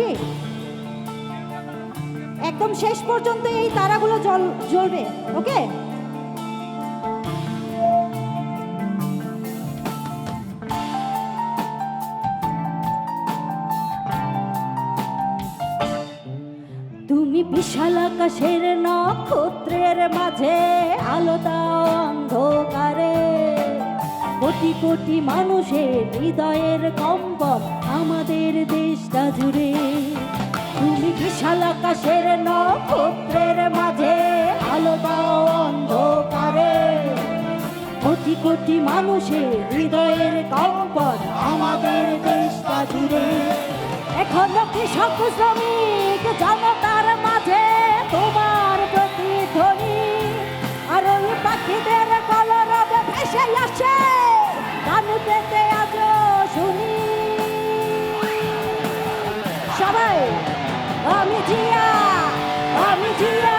খুশি একদম শেষ পর্যন্ত এই তারাগুলো জল, জ্বলবে, ওকে? তুমি বিশাল আকাশের নক্ষত্রের মাঝে আলো দাও অন্ধকারে। কোটি কোটি মানুষের হৃদয়ের কম্পন দেশটা জুড়ে তুমি বিশাল নক্ষত্রের মাঝে? আলো দাও অন্ধকারে। কোটি কোটি মানুষের হৃদয়ের কম্পন আমাদের দেশটা জুড়ে। এখনও কৃষক শ্রমিক জনতার মাঝে? তোমার প্রতিধ্বনি আর ওই পাখিদের কলরবে ভেসে আসে। গান পেতে আজ আমি জিয়া আমি জিয়া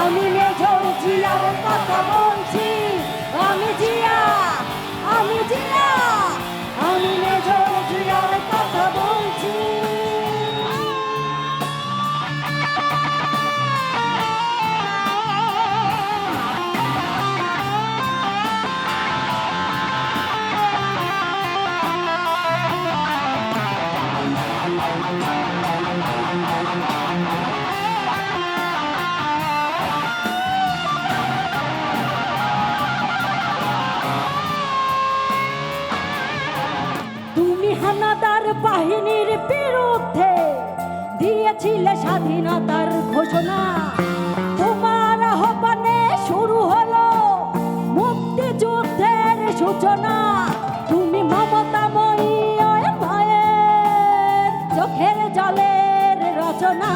আমি মেজর হানাদার বাহিনীর বিরুদ্ধে দিয়েছিলে স্বাধীনতার ঘোষণা। তোমার আহ্বানে শুরু হলো মুক্তিযুদ্ধের সূচনা। তুমি মমতাময়ী মায়ের চোখের জলের রচনা।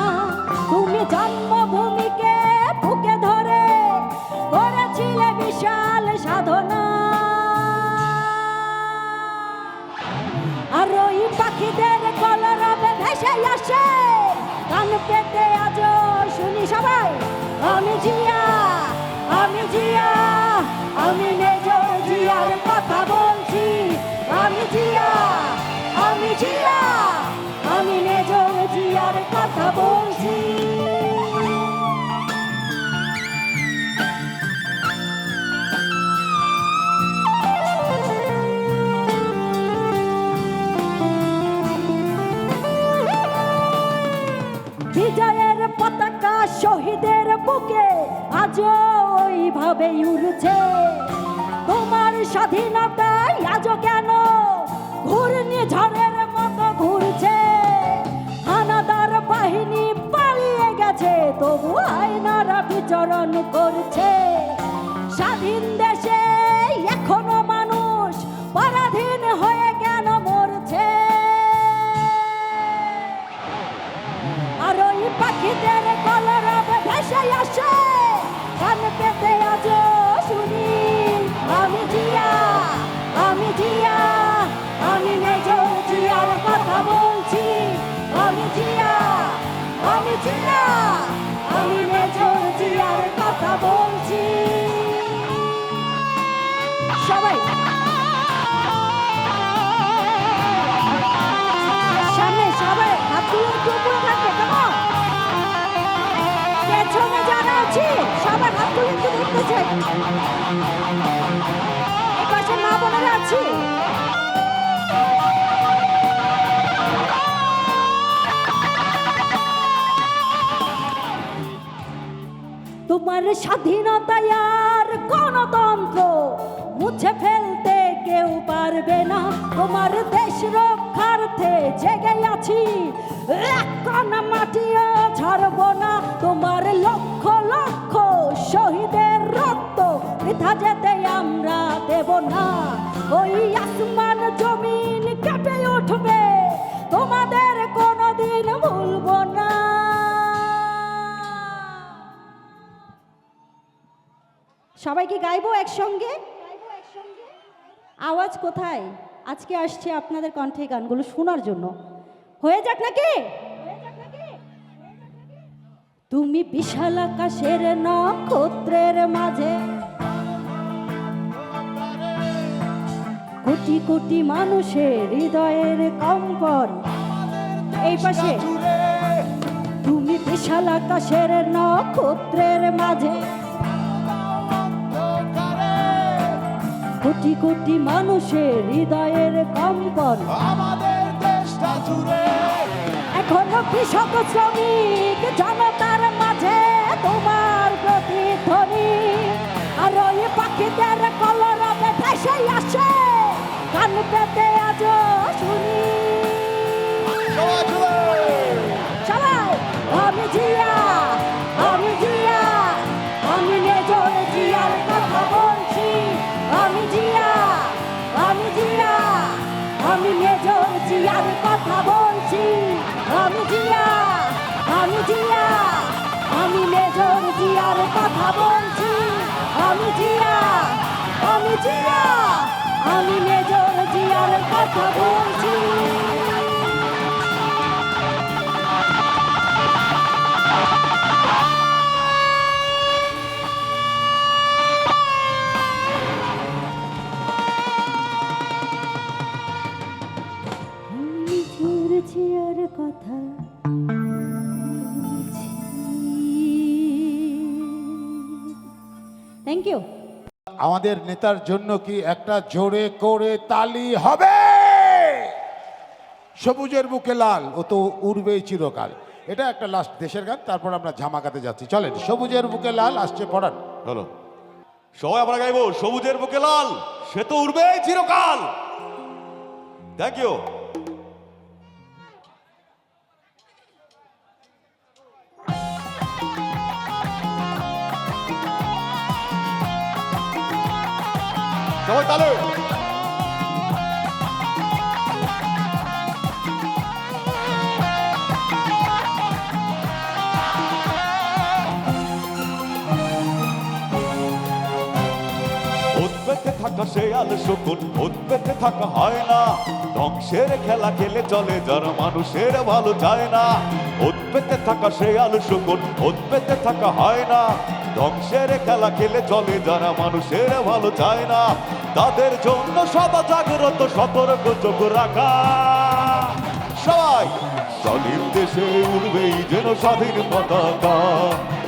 তুমি জন্মভূমিকে বুকে ধরে করেছিলে বিশাল সাধনা। ওই পাখিদের কলরবে ভেসে আসে। কান পেতে আজ শুনি সবাই, আমি জিয়া আমি জিয়া, আমি মেজর বিচরণ করছে। স্বাধীন দেশে এখনও মানুষ পরাধীন হয়ে কেন মরছে? আর ওই পাখিদের কলরবে ভেসে আসে। কান পেতে আজ শুনি, আমি জিয়া আমি জিয়া, আমি জিয়ার কথা বলছি। আমি জিয়া আমি জিয়া বলছি। সবাই। সামনে সবাই হাতগুলো একটু উপরে থাকবে কেমন? পেছনে যারা আছে, সবার হাতগুলো একটু দেখতে চাই। পাশে মা বোনেরা আছে। তোমার স্বাধীনতা আর গণতন্ত্র মুছে ফেলতে কেউ পারবে না। তোমার দেশ রক্ষার্থে জেগে আছি। এক কণা মাটিও ছাড়ব না। তোমার লক্ষ লক্ষ শহীদের রক্ত বৃথা যেতে আমরা দেব না। ওই আসমান জমিন সবাই কি গাইবো একসঙ্গে? আওয়াজ কোথায়? আজকে আসছে আপনাদের কণ্ঠে গানগুলো শোনার জন্য। হয়ে যাক নাকি? তুমি বিশাল আকাশের নক্ষত্রের মাঝে। কোটি কোটি মানুষের হৃদয়ের কম্পন। এই পাশে। তুমি বিশাল আকাশের নক্ষত্রের মাঝে। কোটি কোটি মানুষের হৃদয়ের কম্পন। আমাদের দেশটা জুড়ে। এখনও কৃষক শ্রমিক জনতার মাঝে তোমার প্রতিধ্বনি আর ওই পাখিদের কলরবে ভেসে আসে। কান পেতে আজ শুনি। জিয়া। আমি মেজর জিয়ার কথা বলছি। আমি জিয়া। আমি জিয়া। আমি মেজর জিয়ার কথা বলছি। কথা থ্যাংক ইউ আমাদের নেতার জন্য কি একটা জোরে করে তালি হবে? সবুজের বুকে লাল ও তো উড়বেই চিরকাল। এটা একটা লাস্ট দেশের গান তারপর আমরা ঝামাকাতে যাচ্ছি। চলেন সবুজের বুকে লাল আসছে পড়ান হলো। সবাই আমরা গাইবো সবুজের বুকে লাল সে তো উঠবেই চিরকাল। থ্যাংক ইউ সবাই তালে উদ্বেগে থাকা আলো শকুন উদ্বেগে থাকা হয় না। ধ্বংসের খেলা খেলে চলে যারা মানুষের ভালো চায় না। উদ্বেগে থাকা সে আলো শকুন উদ্বেগে থাকা হয় না। ধ্বংসের খেলা খেলে চলে যারা মানুষের ভালো চায় না। তাদের জন্য সদা জাগ্রত সতর্ক চোখ রাখা। সবাই স্বাধীন দেশে উড়বেই যেন স্বাধীন পতাকা।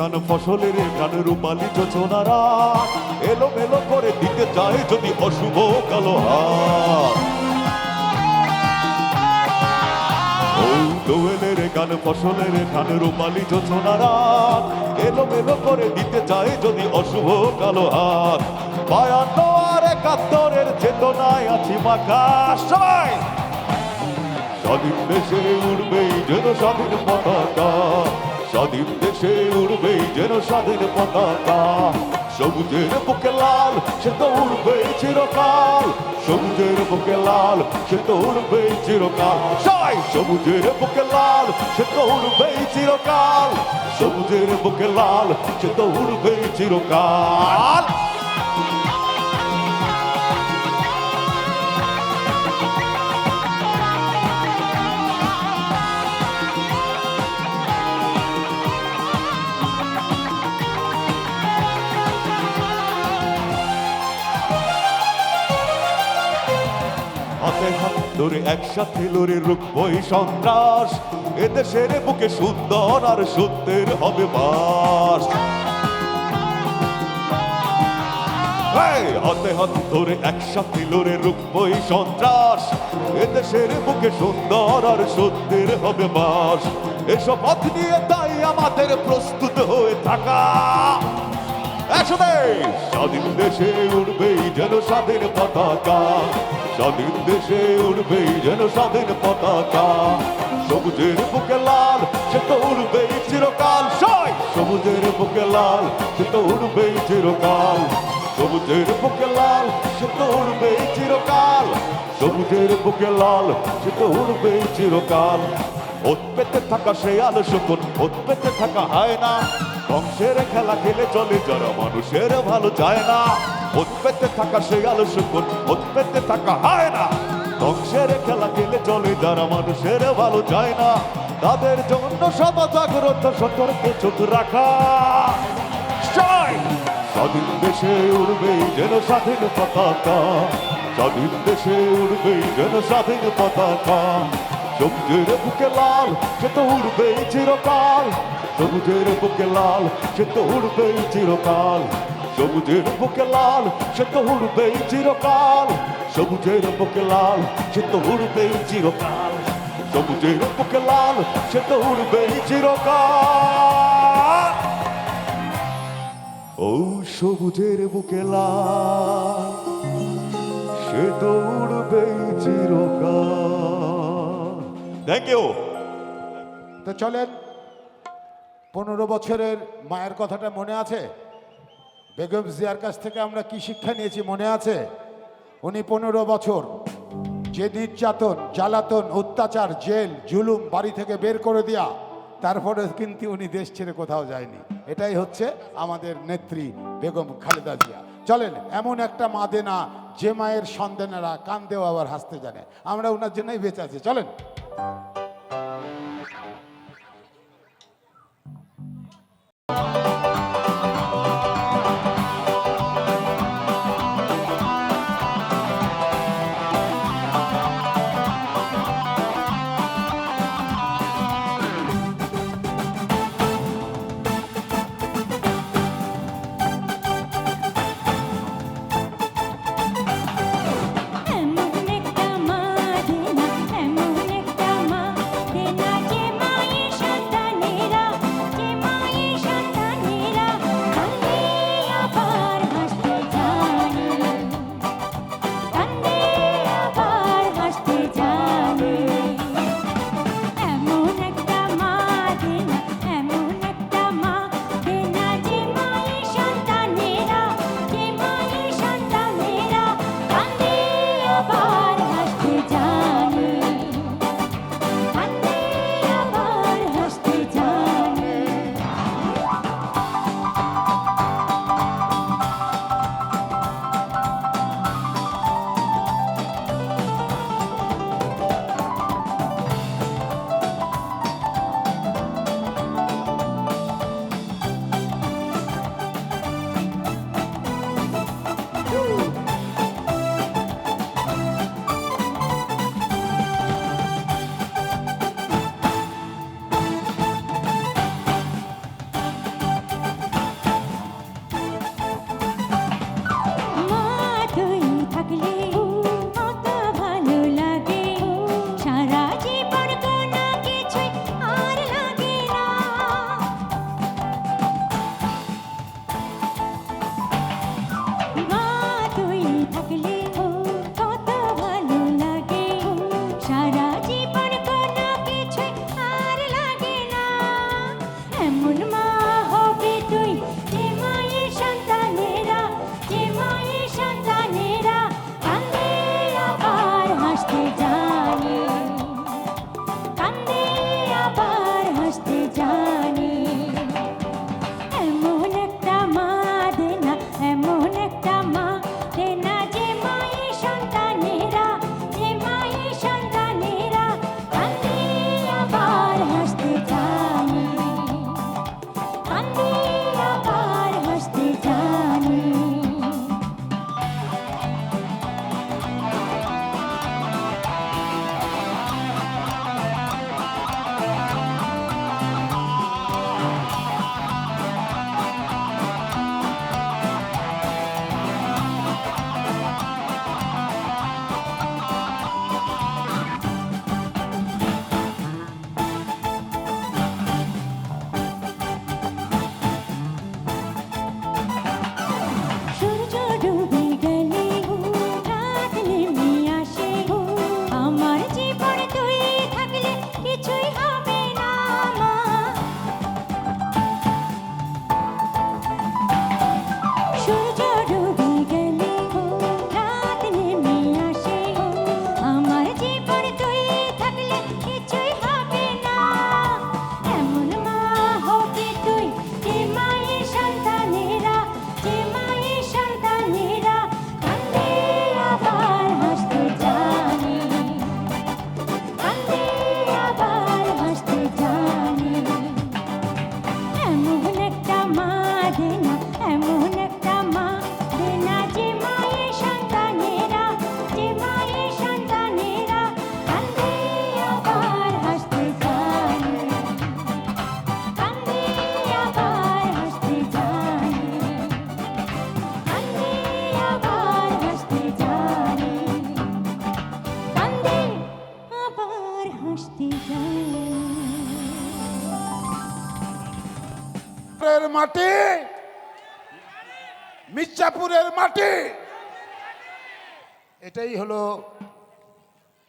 গান ফসলের গান রূপালি যোচনারা এলো মেলো করে দিতে চায় যদি অশুভ কালো হাত দোয়েলের গান ফসলের গান রূপালি যোচনারা এলো মেলো করে দিতে চায় যদি অশুভ কালো হাত বায়ান্ন আর একাত্তরের চেতনায় আছি মাখা সবাই। স্বাধীন দেশে উড়বেই যেন স্বাধীন পতাকা। স্বাধীন দেশে উড়বে যেন স্বাধীন পতাকা। সবুজের বুকে লাল, সে তো উড়বে চিরকাল। সবুজের বুকে লাল, সে তো উড়বে চিরকাল। সবাই, সবুজের বুকে লাল, সে তো উড়বে চিরকাল। সবুজের বুকে লাল, সে তো উড়বে চিরকাল। হাতে হাত ধরে একসাথে লড়ে রুখবই সন্ত্রাস। এদেশের বুকে সুন্দর আর সত্যের হবে বাস। হাতে হাত ধরে একসাথে লড়ে সন্ত্রাস। এদেশের বুকে সুন্দর আর সত্যের হবে বাস। এসব পথ নিয়ে তাই আমাদের প্রস্তুত হয়ে থাকা। স্বাধীন দেশে উড়বেই যেন স্বাধীন পতাকা। স্বাধীন দেশে উড়বেই যেন স্বাধীন পতাকা। সবুজের বুকে লাল, সে তো উড়বেই চিরকাল। সবুজের বুকে লাল, সে তো উড়বেই চিরকাল। সবুজের বুকে লাল, সে তো উড়বেই চিরকাল। সবুজের বুকে লাল, সে তো উড়বেই চিরকাল। ওত পেতে থাকা সেই আলো শকুন ওত পেতে থাকা হয় না বংশের খেলা খেলে চলে যারা মানুষের ভালো যায় না। ওত পেতে থাকা সে আলো শকুন ওত পেতে থাকা হয় না। ধ্বংসের খেলা খেলে চলে যারা মানুষের ভালো যায় না। তাদের জন্য সব জাগ্রত সতর্কে চোখ রাখা! স্বাধীন দেশে উড়বেই যেন স্বাধীন পতাকা। স্বাধীন দেশে উড়বেই যেন স্বাধীন পতাকা। সবুজের বুকে লাল সে তো উড়বেই চিরকাল। সবুজের বুকে লাল, সে তো উড়বেই চিরকাল। সবুজের বুকে লাল, সে তো উড়বেই চিরকাল। সবুজের বুকে লাল, সে তো উড়বেই চিরকাল। সবুজের বুকে লাল, সে তো উড়বেই চিরকাল। ও সবুজের বুকে লাল, সে তো উড়বেই চিরকাল। থ্যাংক ইউ তো চলেন। পনেরো বছরের মায়ের কথাটা মনে আছে? বেগম জিয়ার কাছ থেকে আমরা কি শিক্ষা নিয়েছি মনে আছে? উনি পনেরো বছর যে নির্যাতন, জ্বালাতন, অত্যাচার, জেল, জুলুম বাড়ি থেকে বের করে দেয়া, তারপরে কিন্তু উনি দেশ ছেড়ে কোথাও যায়নি। এটাই হচ্ছে আমাদের নেত্রী বেগম খালেদা জিয়া। চলেন, এমন একটা মা দেনা যে মায়ের সন্তানেরা কান্দেও আবার হাসতে জানে। আমরা ওনার জন্যই বেঁচে আছি। চলেন।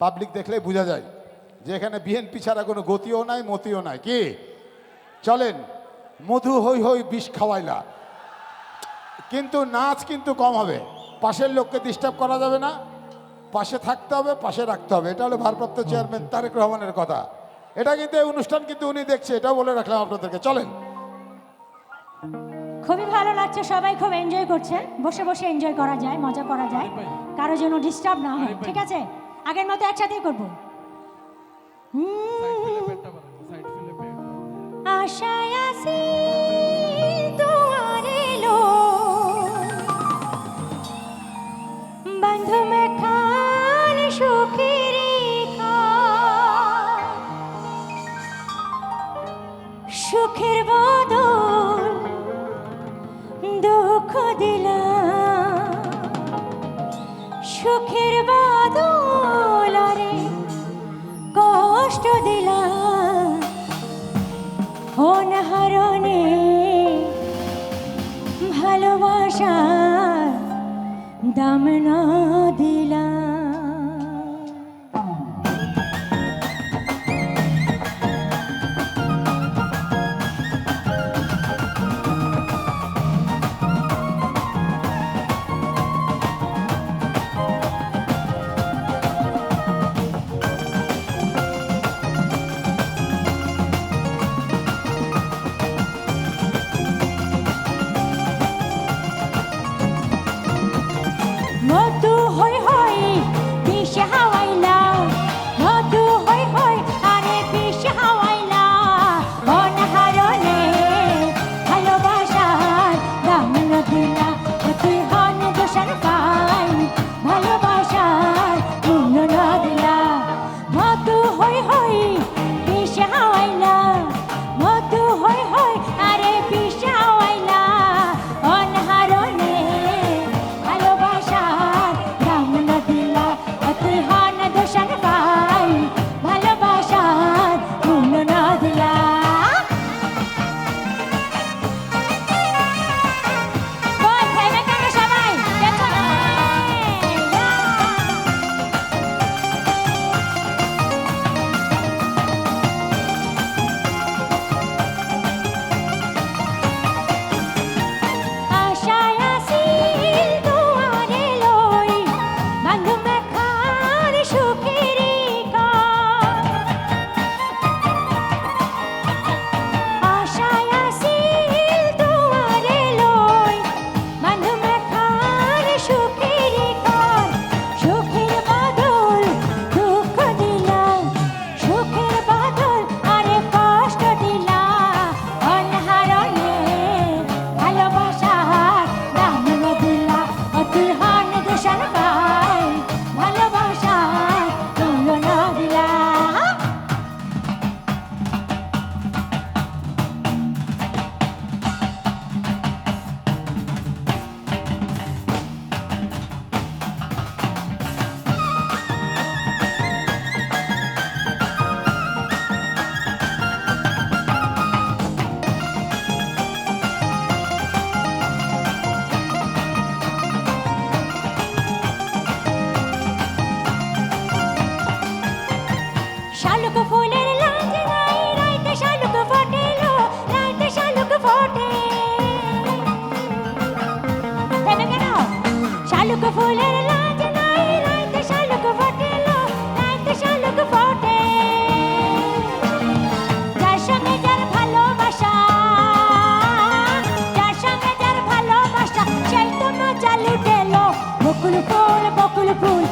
পাবলিক দেখলে বোঝা যায় যে এখানে বিএনপি ছাড়া কোনো গতিও নাই, মতিও নাই। কি? চলেন, মধু হই হই বিষ খাওয়াইলা। কিন্তু নাচ কিন্তু কম হবে। পাশের লোককে ডিস্টার্ব করা যাবে না। পাশে থাকতে হবে, পাশে রাখতে হবে। এটা হলো ভারপ্রাপ্ত চেয়ারম্যান তারেক রহমানের কথা। এটা কিন্তু এই অনুষ্ঠান কিন্তু উনি দেখছে, এটাও বলে রাখলাম আপনাদেরকে। চলেন। খুবই ভালো লাগছে, সবাই খুব এনজয় করছে বসে বসে এনজয় করা যায়, মজা করা যায়। কারও যেন ডিস্টার্ব না হয়, ঠিক আছে? আগের মতো একসাথেই করব। আশায় আসি তোমার এলো। বান্ধব খান সুখের সুখের বদল দুঃখ দিলাম। সুখের বাদল দাম না শালুক ফুলের লাজ নাই, রাইতে শালুক ফোটেলো, রাইতে শালুক ফোটে। থেমে কেন? শালুক ফুলের লাজ নাই, রাইতে শালুক ফোটেলো, রাইতে শালুক ফোটে। যার সঙ্গে যার ভালোবাসা, যার সঙ্গে যার ভালোবাসা, সেই তো মজা লুটেলো। বকুল ফুল বকুল ফুল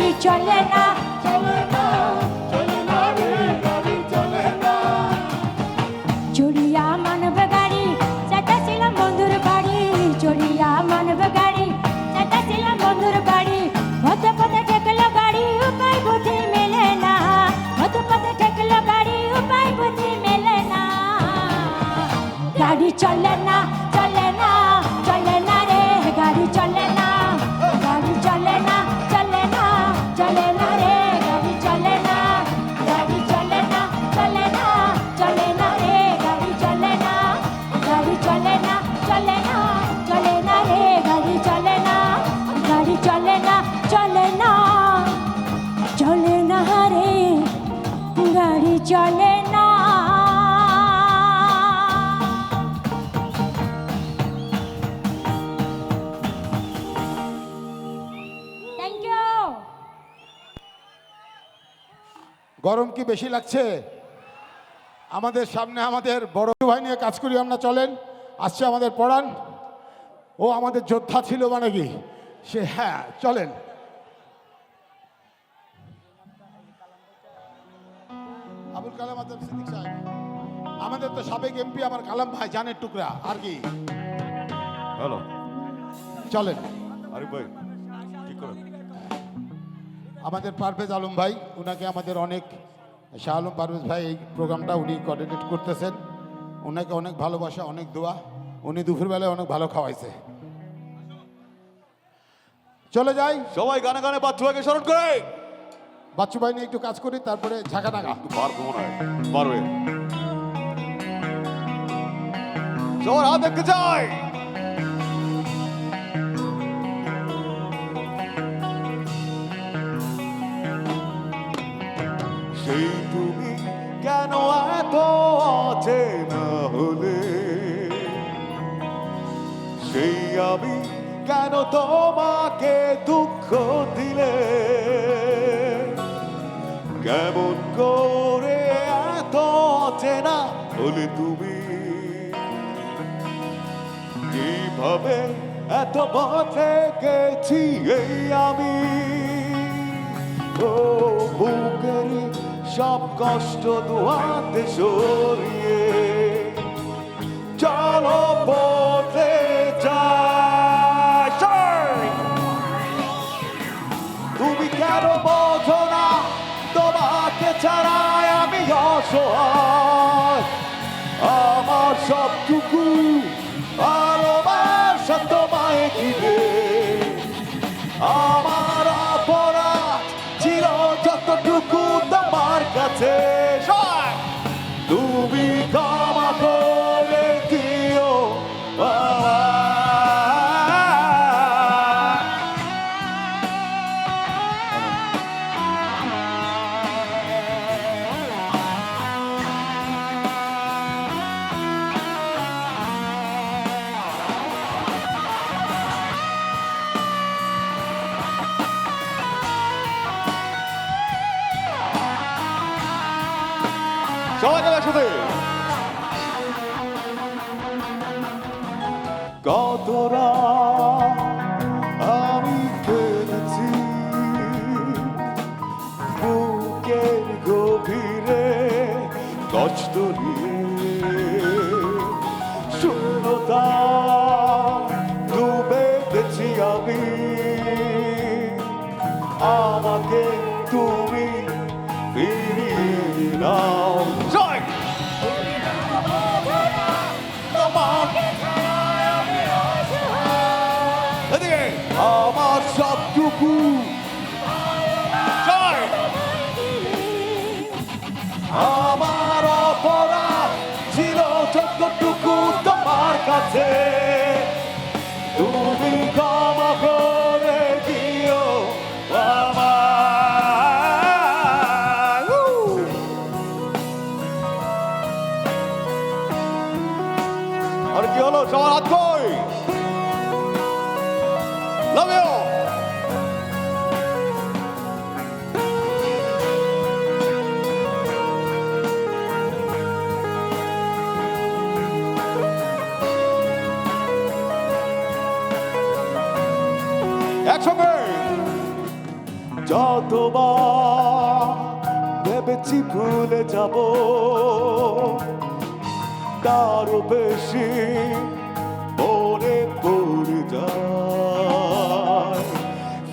গাড়ি চলে না চলে না চলে না রে, গাড়ি চলে না চড়িয়া মানব গাড়ি যাইতাছিলাম বন্ধুর বাড়ি চড়িয়া মানব গাড়ি যাইতাছিলাম বন্ধুর বাড়ি হতে পথে ঠেকলো গাড়ি উপায় বুদ্ধি মেলে না হতে পথে ঠেকলো গাড়ি উপায় বুদ্ধি মেলে না গাড়ি চলে না চলে না গরম কি বেশি লাগছে? আমাদের সামনে আমাদের বড় ভাই নিয়ে কাজ করি আমরা চলেন। আসছে আমাদের পড়ান ও আমাদের যোদ্ধা ছিল মানে কি? সে হ্যাঁ চলেন। আবুল কালাম আজম সিদ্দিক সাহেব। আমাদের তো সাবেক এমপি আমার কালাম ভাই জানের টুকরা। আর কি? হ্যালো। চলেন। আরিফ ভাই ঠিক করে আমাদের পারভেজ আলম ভাই ওনাকে আমাদের অনেক শাহ আলম পারভেজ ভাই এই প্রোগ্রামটা উনি কোঅর্ডিনেট করতেছেন। ওনাকে অনেক ভালোবাসা অনেক দোয়া। উনি দুপুরবেলায় অনেক ভালো খাওয়াইছে। চলে যাই। সবাই গানে গানে বাচ্চু ভাইকে স্মরণ করে। বাচ্চু ভাই নিয়ে একটু কাজ করি তারপরে ঝাঁকা টাকা একটু পারব মনে হয়। পারবে সবার হাত দেখতে চাই। তোমাকে দুঃখ দিলে কেমন করে এত অচেনা হলে তুমি? কীভাবে এত পথে গেছি এই আমি? ও বুকের সব কষ্ট দুহাতে সরিয়ে ছাড়াই আমি অসহায়। আমার সবটুকু কতরা আমি আমার অপরাধ ছিল যতটুকু তোমার কাছে। তুমি ক্ষমা করে দিও Woo! আর কি হলো? সবার ভেবেছি ভুলে যাব। তারও বেশি মনে পড়ে যায়।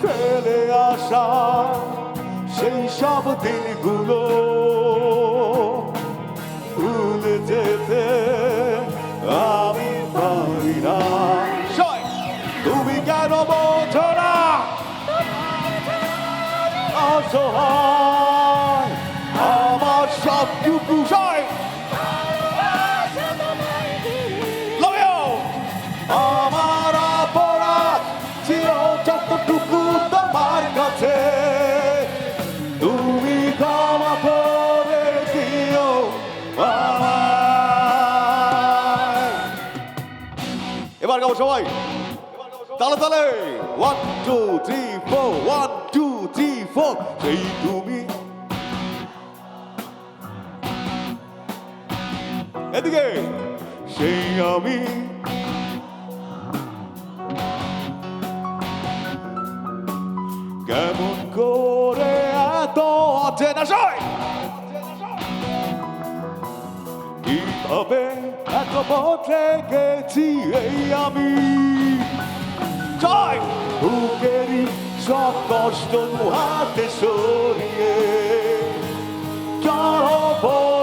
ফেলে আসা সেই সব দিনগুলো ভুলে যেতে আমি পারি না? তুমি কেন বোঝো না? অসহায় তালে। One two three four one two three four সেই তুমি। এদিকে। সেই আমি। কেমন করে এত অচেনা সয়? কীভাবে এত বদলে গেছি এই আমি? জয় বুকেরই সব কষ্ট হাতে সরিয়ে চলো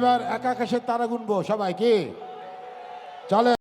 এবার একা আকাশের তারা গুনবো সবাই কি? চলেন